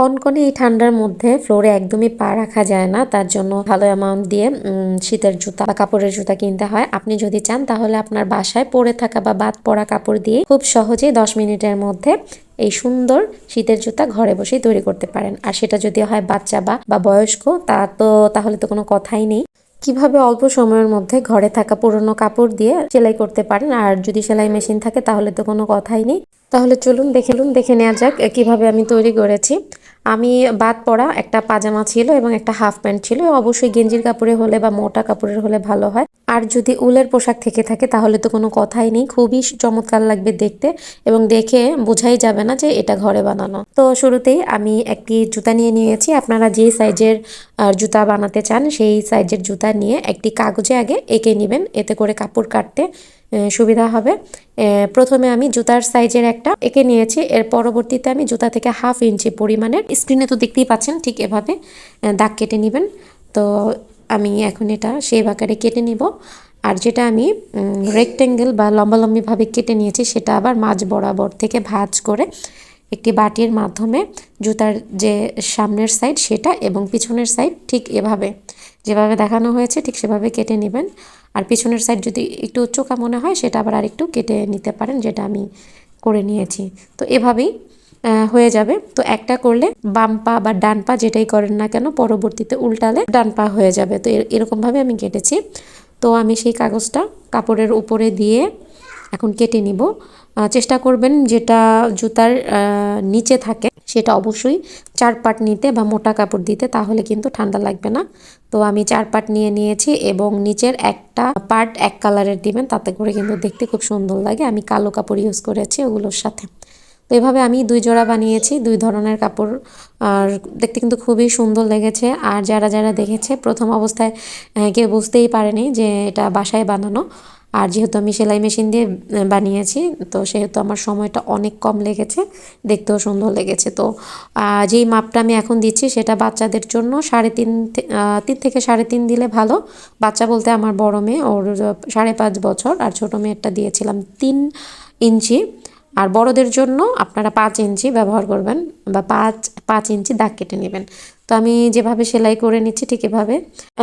কনকনে এই ঠান্ডার মধ্যে ফ্লোরে একদমই পা রাখা যায় না, তার জন্য ভালো অ্যামাউন্ট দিয়ে শীতের জুতা বা কাপড়ের জুতা কিনতে হয়। আপনি যদি চান তাহলে আপনার বাসায় পরে থাকা বা বাদ পড়া কাপড় দিয়ে খুব সহজেই দশ মিনিটের মধ্যে এই সুন্দর শীতের জুতা ঘরে বসেই তৈরি করতে পারেন। আর সেটা যদি হয় বাচ্চা বা বা বয়স্ক, তা তো তাহলে তো কোনো কথাই নেই। কীভাবে অল্প সময়ের মধ্যে ঘরে থাকা পুরনো কাপড় দিয়ে সেলাই করতে পারেন? আর যদি সেলাই মেশিন থাকে তাহলে তো কোনো কথাই নেই। তাহলে চলুন দেখে দেখে নেওয়া যাক, কীভাবে আমি তৈরি করেছি। আমি বাদ পড়া, একটা পাজামা ছিল এবং একটা হাফ প্যান্ট ছিল। অবশ্যই গেঞ্জির কাপড়ে হলে বা মোটা কাপড়ের হলে ভালো হয়। আর যদি উলের পোশাক থেকে থাকে, তাহলে তো কোনো কথাই নেই। খুবই চমৎকার লাগবে দেখতে এবং দেখে বোঝাই যাবে না যে এটা ঘরে বানানো। তো শুরুতেই আমি একটি জুতা নিয়ে নিয়েছি। আপনারা যে সাইজের জুতা বানাতে চান, সেই সাইজের জুতা নিয়ে একটি কাগজে আগে এঁকে নেবেন। এতে করে কাপড় কাটতে সুবিধা হবে। প্রথমে আমি জুতার সাইজের একটা এঁকে নিয়েছি। এর পরবর্তীতে আমি জুতা থেকে হাফ ইঞ্চি পরিমাণের স্ক্রিনে তো দেখতেই পাচ্ছেন ঠিক এভাবে দাগ কেটে নেবেন। তো আমি এখন এটা সেই আকারে কেটে নিব। আর যেটা আমি রেক্টেঙ্গেল বা লম্বালম্বিভাবে কেটে নিয়েছি সেটা আবার মাঝ বরাবর থেকে ভাজ করে একটি বাটির মাধ্যমে জুতার যে সামনের সাইড সেটা এবং পিছনের সাইড ঠিক এভাবে, যেভাবে দেখানো হয়েছে ঠিক সেভাবে কেটে নেবেন। আর পিছনের সাইড যদি একটু চোকা মনে হয় সেটা আবার আরেকটু কেটে নিতে পারেন, যেটা আমি করে নিয়েছি। তো এভাবেই হয়ে যাবে। তো একটা করলে বাম পা বা ডান পা যেটাই করেন না কেন পরবর্তীতে উল্টালে ডান পা হয়ে যাবে। তো এর- এরকমভাবে আমি কেটেছি। তো আমি সেই কাগজটা কাপড়ের উপরে দিয়ে এখন কেটে নিব। চেষ্টা করবেন যেটা জুতার নিচে থাকে সেটা অবশ্যই চার পাট নিতে বা মোটা কাপড় দিতে, তাহলে কিন্তু ঠান্ডা লাগবে না। তো আমি চার পাট নিয়ে নিয়েছি এবং নিচের একটা পার্ট এক কালারের দিবেন, তাতে করে কিন্তু দেখতে খুব সুন্দর লাগে। আমি কালো কাপড় ইউজ করেছি ওগুলোর সাথে। তো এভাবে আমি দুই জোড়া বানিয়েছি, দুই ধরনের কাপড়। আর দেখতে কিন্তু খুবই সুন্দর লেগেছে। আর যারা যারা দেখেছে, প্রথম অবস্থায় কেউ বুঝতেই পারেনি যে এটা বাসায় বানানো। আর যেহেতু আমি সেলাই মেশিন দিয়ে বানিয়েছি, তো সেহেতু আমার সময়টা অনেক কম লেগেছে, দেখতেও সুন্দর লেগেছে। তো যেই মাপটা আমি এখন দিচ্ছি সেটা বাচ্চাদের জন্য সাড়ে তিন তিন থেকে সাড়ে তিন দিলে ভালো। বাচ্চা বলতে আমার বড় মেয়ে, ওর সাড়ে পাঁচ বছর, আর ছোটো মেয়েরটা দিয়েছিলাম তিন ইঞ্চি। আর বড়দের জন্য আপনারা পাঁচ ইঞ্চি ব্যবহার করবেন বা পাঁচ পাঁচ ইঞ্চি দাগ কেটে নেবেন। তো আমি যেভাবে সেলাই করে নিচ্ছি ঠিক এভাবে।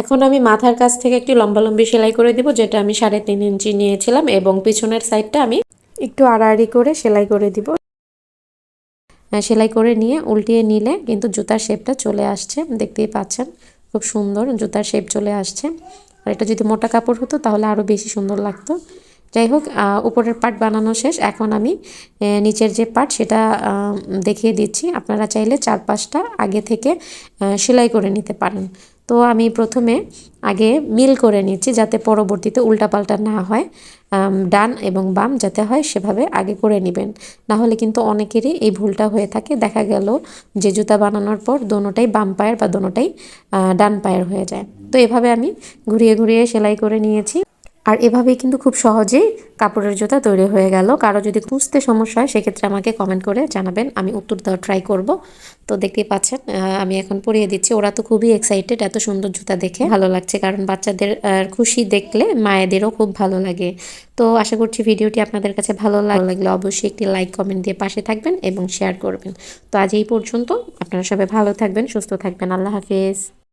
এখন আমি মাথার কাছ থেকে একটি লম্বালম্বি সেলাই করে দিব, যেটা আমি সাড়ে তিন ইঞ্চি নিয়েছিলাম এবং পিছনের সাইডটা আমি একটু আড়াআড়ি করে সেলাই করে দিব। সেলাই করে নিয়ে উল্টিয়ে নিলে কিন্তু জুতার শেপটা চলে আসছে, দেখতেই পাচ্ছেন। খুব সুন্দর জুতার শেপ চলে আসছে। আর এটা যদি মোটা কাপড় হতো তাহলে আরও বেশি সুন্দর লাগতো। যাই হোক উপরের পার্ট বানানো শেষ। এখন আমি নিচের যে পার্ট সেটা দেখিয়ে দিচ্ছি। আপনারা চাইলে চার পাঁচটা আগে থেকে সেলাই করে নিতে পারেন। তো আমি প্রথমে আগে মিল করে নিচ্ছি যাতে পরবর্তীতে উল্টাপাল্টা না হয় ডান এবং বাম যাতে হয় সেভাবে আগে করে নেবেন। না হলে কিন্তু অনেকেরই এই ভুলটা হয়ে থাকে। দেখা গেল যে জুতা বানানোর পর দোনোটাই বাম পায়ের বা দোনোটাই ডান পায়ের হয়ে যায়। তো এভাবে আমি ঘুরিয়ে ঘুরিয়ে সেলাই করে নিয়েছি। আর এভাবেই কিন্তু খুব সহজেই কাপড়ের জুতা তৈরি হয়ে গেল। কারও যদি খুঁজতে সমস্যা হয়, সেক্ষেত্রে আমাকে কমেন্ট করে জানাবেন। আমি উত্তর দেওয়ার ট্রাই করব। তো দেখতেই পাচ্ছেন আমি এখন পরিয়ে দিচ্ছি। ওরা তো খুবই এক্সাইটেড এত সুন্দর জুতা দেখে। ভালো লাগছে কারণ বাচ্চাদের খুশি দেখলে মায়েদেরও খুব ভালো লাগে। তো আশা করছি ভিডিওটি আপনাদের কাছে ভালো লাগ- লাগলে অবশ্যই একটি লাইক কমেন্ট দিয়ে পাশে থাকবেন এবং শেয়ার করবেন। তো আজ এই পর্যন্ত। আপনারা সবাই ভালো থাকবেন, সুস্থ থাকবেন। আল্লাহ হাফেজ।